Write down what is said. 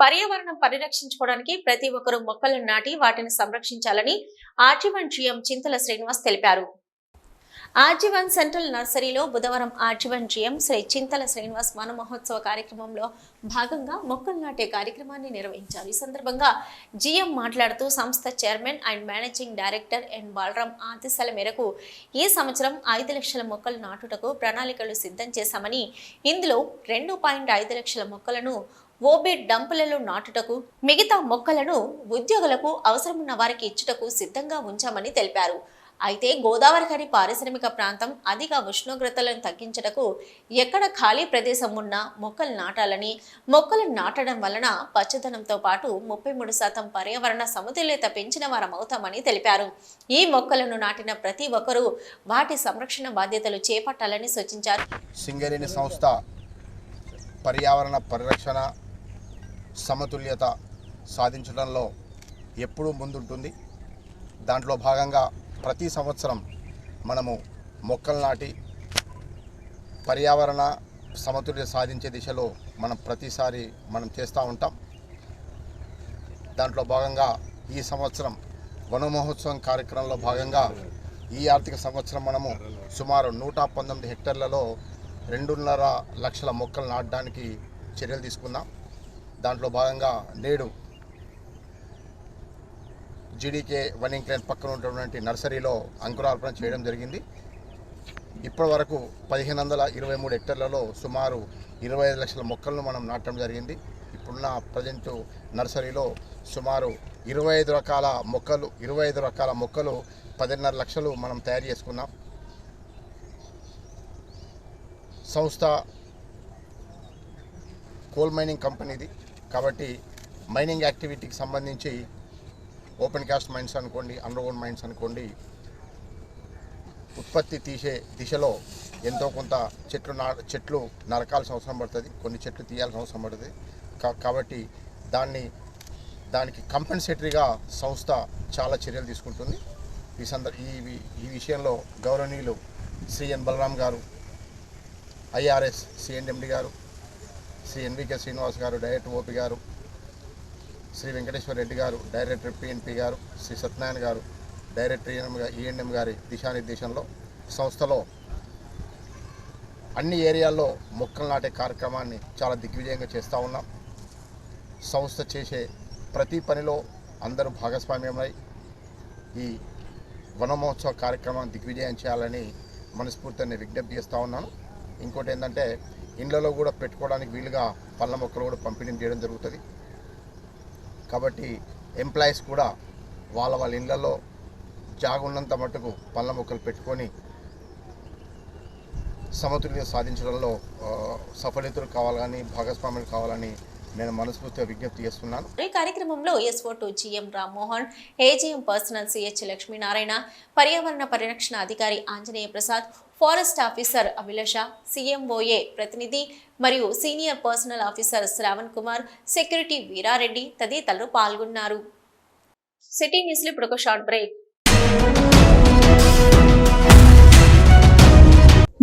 పర్యావరణం పరిరక్షించుకోవడానికి ప్రతి ఒక్కరూ మొక్కలను నాటి వాటిని సంరక్షించాలని R G one GM Chintala Srinivas తెలిపారు. ఆర్జీవన్ సెంట్రల్ నర్సరీలో బుధవారం R G one G M Shri Chintala Srinivas వన మహోత్సవ కార్యక్రమంలో భాగంగా మొక్కలు నాటే కార్యక్రమాన్ని నిర్వహించారు. ఈ సందర్భంగా జీఎం మాట్లాడుతూ సంస్థ chairman and managing director N Balram ఆదేశాల మేరకు ఈ సంవత్సరం ఐదు లక్షల మొక్కలు నాటుటకు ప్రణాళికలు సిద్ధం చేశామని ఇందులో రెండు పాయింట్ ఐదు లక్షల మొక్కలను ఓబీ డంపులలో నాటుటకు మిగతా మొక్కలను ఉద్యోగులకు అవసరమున్న వారికి ఇచ్చుటకు సిద్ధంగా ఉంచామని తెలిపారు. అయితే గోదావరి గారి పారిశ్రామిక ప్రాంతం అధిక ఉష్ణోగ్రతలను తగ్గించటకు ఎక్కడ ఖాళీ ప్రదేశం ఉన్నా మొక్కలు నాటాలని మొక్కలు నాటడం వలన పచ్చదనంతో పాటు ముప్పై మూడు శాతం పర్యావరణ సమతుల్యత పెంచిన వారం అవుతామని తెలిపారు. ఈ మొక్కలను నాటిన ప్రతి ఒక్కరూ వాటి సంరక్షణ బాధ్యతలు చేపట్టాలని సూచించారు. సింగరేణి సంస్థ పర్యావరణ పరిరక్షణ సమతుల్యత సాధించడంలో ఎప్పుడూ ముందుంటుంది. దాంట్లో భాగంగా ప్రతి సంవత్సరం మనము మొక్కలు నాటి పర్యావరణ సమతుల్యత సాధించే దిశలో మనం ప్రతిసారి మనం చేస్తూ ఉంటాం. దాంట్లో భాగంగా ఈ సంవత్సరం వన మహోత్సవం కార్యక్రమంలో భాగంగా ఈ ఆర్థిక సంవత్సరం మనము సుమారు నూట పంతొమ్మిది హెక్టర్లలో రెండున్నర లక్షల మొక్కలు నాటడానికి చర్యలు తీసుకున్నాం దాంట్లో భాగంగా నేడు జీడీకే వన్ ఇంక్లైన్ పక్కన ఉన్నటువంటి నర్సరీలో అంకురార్పణ చేయడం జరిగింది. ఇప్పటి వరకు పదిహేను వందల ఇరవై మూడు హెక్టర్లలో సుమారు ఇరవై ఐదు లక్షల మొక్కలను మనం నాటడం జరిగింది. ఇప్పుడున్న ప్రజెంట్ నర్సరీలో సుమారు ఇరవై ఐదు రకాల మొక్కలు ఇరవై ఐదు రకాల మొక్కలు పదిన్నర లక్షలు మనం తయారు చేసుకున్నాం. సంస్థ కోల్ మైనింగ్ కంపెనీది కాబట్టి మైనింగ్ యాక్టివిటీకి సంబంధించి ఓపెన్ కాస్ట్ మైన్స్ అనుకోండి అండర్గ్రౌండ్ మైన్స్ అనుకోండి ఉత్పత్తి తీసే దిశలో ఎంతో కొంత చెట్లు నా చెట్లు నరకాల్సిన అవసరం పడుతుంది. కొన్ని చెట్లు తీయాల్సిన అవసరం పడుతుంది. కా- కాబట్టి దాన్ని దానికి కంపెన్సేటరీగా సంస్థ చాలా చర్యలు తీసుకుంటుంది. ఈ సందర్భ ఈ ఈ విషయంలో గౌరవనీయులు శ్రీ ఎన్ బలరాం గారు ఐఆర్ఎస్ సిఎన్ఎండి గారు శ్రీ ఎన్వికే శ్రీనివాస్ గారు డైరెక్టర్ ఓపి గారు శ్రీ వెంకటేశ్వర రెడ్డి గారు డైరెక్టర్ పిఎన్పి గారు శ్రీ సత్యనారాయణ గారు డైరెక్టర్ ఈఎన్ఎం ఈఎన్ఎం గారి దిశానిర్దేశంలో సంస్థలో అన్ని ఏరియాల్లో మొక్కలు నాటే కార్యక్రమాన్ని చాలా దిగ్విజయంగా చేస్తూ ఉన్నాం. సంస్థ చేసే ప్రతి పనిలో అందరూ భాగస్వామ్యమై ఈ వన మహోత్సవ కార్యక్రమాన్ని దిగ్విజయం చేయాలని మనస్ఫూర్తిని విజ్ఞప్తి చేస్తూ ఉన్నాను. ఇంకోటి ఏంటంటే ఇండ్లలో కూడా పెట్టుకోవడానికి వీలుగా పళ్ళ మొక్కలు కూడా పంపిణీ చేయడం జరుగుతుంది. కాబట్టి ఎంప్లాయీస్ కూడా వాళ్ళ వాళ్ళ ఇళ్ళలో జాగున్నంత మట్టుకు పళ్ళ మొక్కలు పెట్టుకొని సమతుల్యత సాధించడంలో సఫలితులు కావాలని భాగస్వాములు కావాలని నేను మనస్ఫూర్తిగా విజ్ఞప్తి చేస్తున్నాను. ఈ కార్యక్రమంలో S O to G M Rammohan A G M personnel C H Lakshminarayana పర్యావరణ పరిరక్షణ అధికారి Anjaneya Prasad forest officer Abhilasha C M O A ప్రతినిధి మరియు senior personnel officer Shravan Kumar security Veerareddy తదితరులు పాల్గొన్నారు. సిటీ న్యూస్లో ఇప్పుడు ఒక షార్ట్ బ్రేక్.